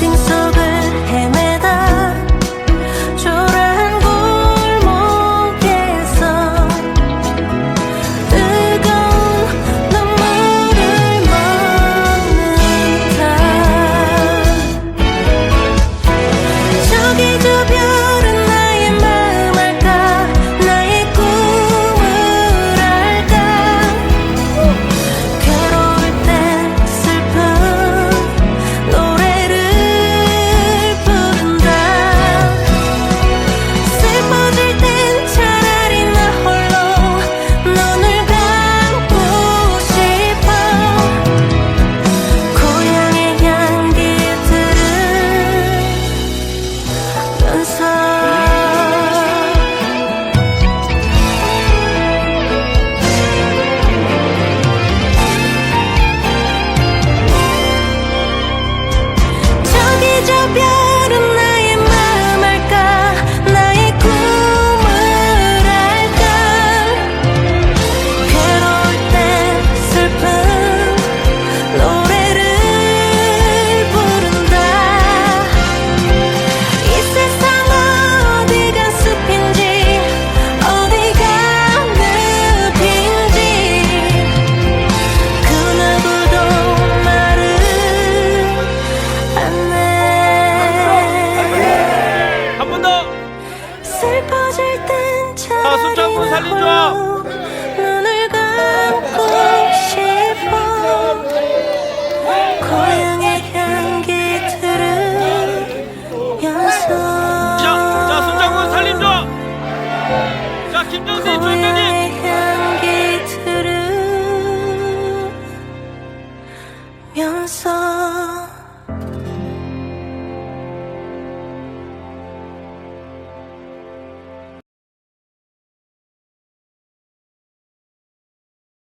everything's so 고향의 향기 들으면서 자, 자 순장군 살림 좀! 자 김정진 주인님! 고향의 향기 들으면서